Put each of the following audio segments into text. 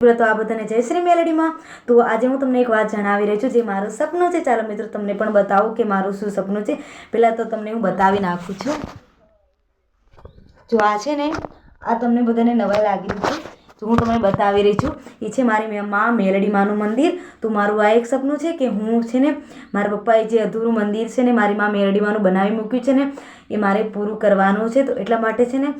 તો આ બધાને જય શ્રી મેલડીમાં. તો આજે હું તમને એક વાત જણાવી રહી છું જે મારું સપનું છે. ચાલો મિત્રો, તમને પણ બતાવું કે મારું શું સપનું છે. પહેલાં તો તમને હું બતાવી નાખું છું. જો આ છે ને, આ તમને બધાને નવાઈ લાગી છે. તો હું તમને બતાવી રહી છું. એ છે મારી મે- મેલડી માનું મંદિર. તો મારું આ એક સપનું છે કે હું છે ને, મારા પપ્પાએ જે અધૂરું મંદિર છે ને, મારી માં મેલડી માનું બનાવી મૂક્યું છે ને, એ મારે પૂરું કરવાનું છે. તો એટલા માટે છે ને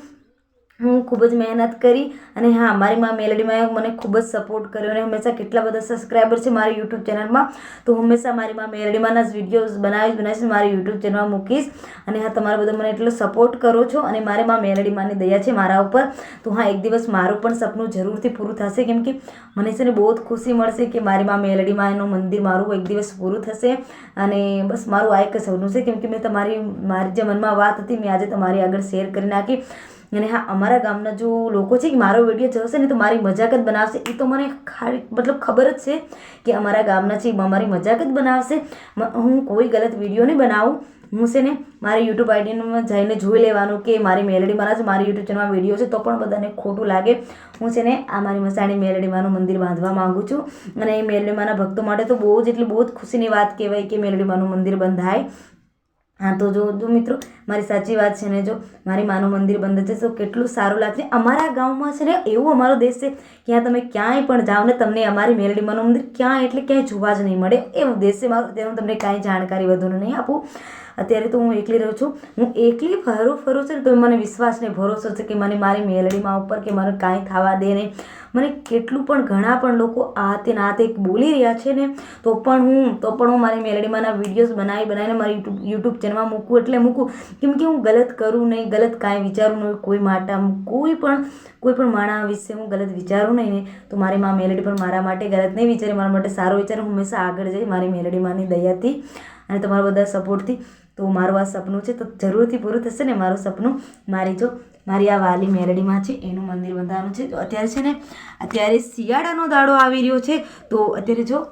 હું ખૂબ જ મહેનત કરી અને હા, મારી મા મેલડીમાં મને ખૂબ જ સપોર્ટ કર્યો અને હંમેશા કેટલા બધા સબસ્ક્રાઈબર છે મારી યુટ્યુબ ચેનલમાં તો હંમેશા મારી મા મેલડીમાંના જ વિડીયોઝ બનાવીશ બનાવીશ મારી યુટ્યુબ ચેનલમાં મૂકીશ. અને હા, તમારા બધા મને એટલો સપોર્ટ કરો છો અને મારે મા મેલડીમાંની દયા છે મારા ઉપર. તો હા, એક દિવસ મારું પણ સપનું જરૂરથી પૂરું થશે, કેમ કે મને છે ને બહુ જ ખુશી મળશે કે મારી મા મેલડીમાં એનું મંદિર મારું એક દિવસ પૂરું થશે. અને બસ મારું આ એક સપનું છે, કેમ કે મેં તમારી, મારી જે મનમાં વાત હતી, મેં આજે તમારી આગળ શેર કરી નાખી. અને હા, અમારા ગામના જો લોકો છે કે મારો વીડિયો જોશે ને તો મારી મજાક જ બનાવશે. એ તો મને ખાલી મતલબ ખબર જ છે કે અમારા ગામના છે મારી મજાક જ બનાવશે. હું કોઈ ગલત વીડિયો નહીં બનાવું. હું છે ને મારી યુટ્યુબ આઈડીમાં જઈને જોઈ લેવાનું કે મારી મેલડી મારા જ મારી યુટ્યુબ ચેનલમાં વીડિયો છે તો પણ બધાને ખોટું લાગે. હું છે ને આ મારી મસાણી મેલડીમાનું મંદિર બાંધવા માગું છું. અને એ મેલડીમાના ભક્તો માટે તો બહુ જ એટલે બહુ જ ખુશીની વાત કહેવાય કે મેલડીમાનું મંદિર બંધાય. હા, તો જો જો મિત્રો, મારી સાચી વાત છે ને જો, મારી માનું મંદિર બંધ છે, તો કેટલું સારું લાગશે. અમારા ગામમાં છે ને, એવું અમારો દેશ છે કે ત્યાં તમે ક્યાંય પણ જાઓ ને, તમને અમારી મેલડી માનું મંદિર ક્યાં એટલે ક્યાંય જોવા જ નહીં મળે. એવું દેશ છે મારો, તેનું તમને કાંઈ જાણકારી વધુ નહીં આપું. અત્યારે તો હું એકલી રહું છું. હું એકલી ફરું ફરું છું ને, તો મને વિશ્વાસ ને ભરોસો છે કે મને મારી મેલડીમાં ઉપર કે મને કાંઈ થવા દે નહીં. મને કેટલું પણ ઘણા પણ લોકો આ તે ના તે બોલી રહ્યા છે ને, તો પણ હું, તો પણ હું મારી મેલેડીમાંના વિડીયોઝ બનાવી બનાવીને મારી યુટ્યુબ યુટ્યુબ ચેનલમાં મૂકું, એટલે મૂકું. કેમ કે હું ગલત કરું નહીં, ગલત કાંઈ વિચારું નહીં, કોઈ માટે કોઈ પણ કોઈ પણ માણા વિશે હું ગલત વિચારું નહીં ને, તો મારી મા મેલડી પણ મારા માટે ગલત નહીં વિચારે, મારા માટે સારો વિચારે હંમેશા આગળ જઈ મારી મેલેડીમાંની દયાથી અને તમારા બધા સપોર્ટથી તો મારું આ સપનું છે, તો જરૂરથી પૂરું થશે ને મારું સપનું. મારી જો, મારી આ વાલી મેરડીમાં છે, એનું મંદિર બંધાવવાનું છે. તો અત્યારે છે ને, અત્યારે શિયાળાનો દાડો આવી રહ્યો છે, તો અત્યારે જો,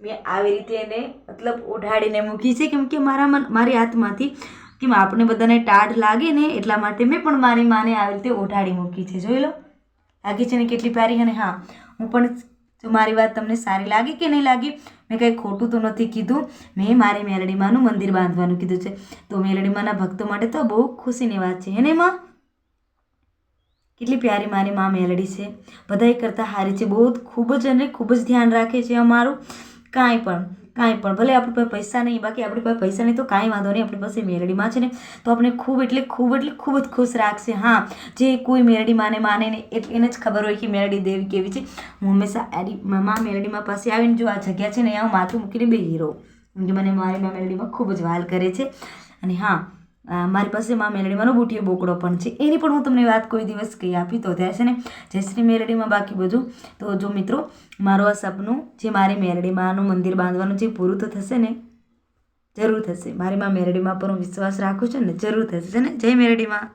મેં આવી રીતે એને મતલબ ઓઢાડીને મૂકી છે, કેમ કે મારા મન, મારી હાથમાંથી, કેમ આપણે બધાને ટાઢ લાગે ને, એટલા માટે મેં પણ મારી માને આવી રીતે ઓઢાડી મૂકી છે. જોઈ લો, લાગી છે ને કેટલી પ્યારી? અને હા, હું પણ જો મારી વાત તમને સારી લાગે કે નહીં લાગી મેં કંઈ ખોટું તો નથી કીધું. મેં મારી મેલડીમાનું મંદિર બાંધવાનું કીધું છે. તો મેલડીમાના ભક્તો માટે તો બહુ ખુશીની વાત છે. એને માં? કેટલી પ્યારી મારી મા મેલડી છે. બધાય કરતાં હારી છે. બહુ ખૂબ જ અને ખૂબ જ ધ્યાન રાખે છે અમારું. કાંઈ પણ. કાંઈ પણ, ભલે આપણી પાસે પૈસા નહીં, બાકી આપણી પાસે પૈસા નહીં તો કાંઈ વાંધો નહીં, આપણી પાસે મેરડીમાં છે ને, તો આપણે ખૂબ એટલે ખૂબ એટલે ખૂબ જ ખુશ રાખશે. હા, જે કોઈ મેરડી માને માને ને એટલે એને જ ખબર હોય કે મેરડી દેવી કેવી છે. હું હંમેશા એડી, મા મેરડીમાં પાસે આવીને જો આ જગ્યા છે ને, અહીંયા હું માથું મૂકીને બે હીરો કે મને મારી મા મેરડીમાં ખૂબ જ વાલ કરે છે. અને હા મારી પાસે માં મેલડીમાંનો બુટીયો બોકડો પણ છે. એની પણ હું તમને વાત કોઈ દિવસ કહી આપી તો ત્યાં છે ને. જયશ્રી મેલડીમાં બાકી બધું. તો જો મિત્રો, મારું આ સપનું જે મારી મેલડીમાંનું મંદિર બાંધવાનું જે પૂરું તો થશે ને? જરૂર થશે. મારી માં મેરડીમાં પર હું વિશ્વાસ રાખું છું ને, જરૂર થશે ને? જય મેલડીમાં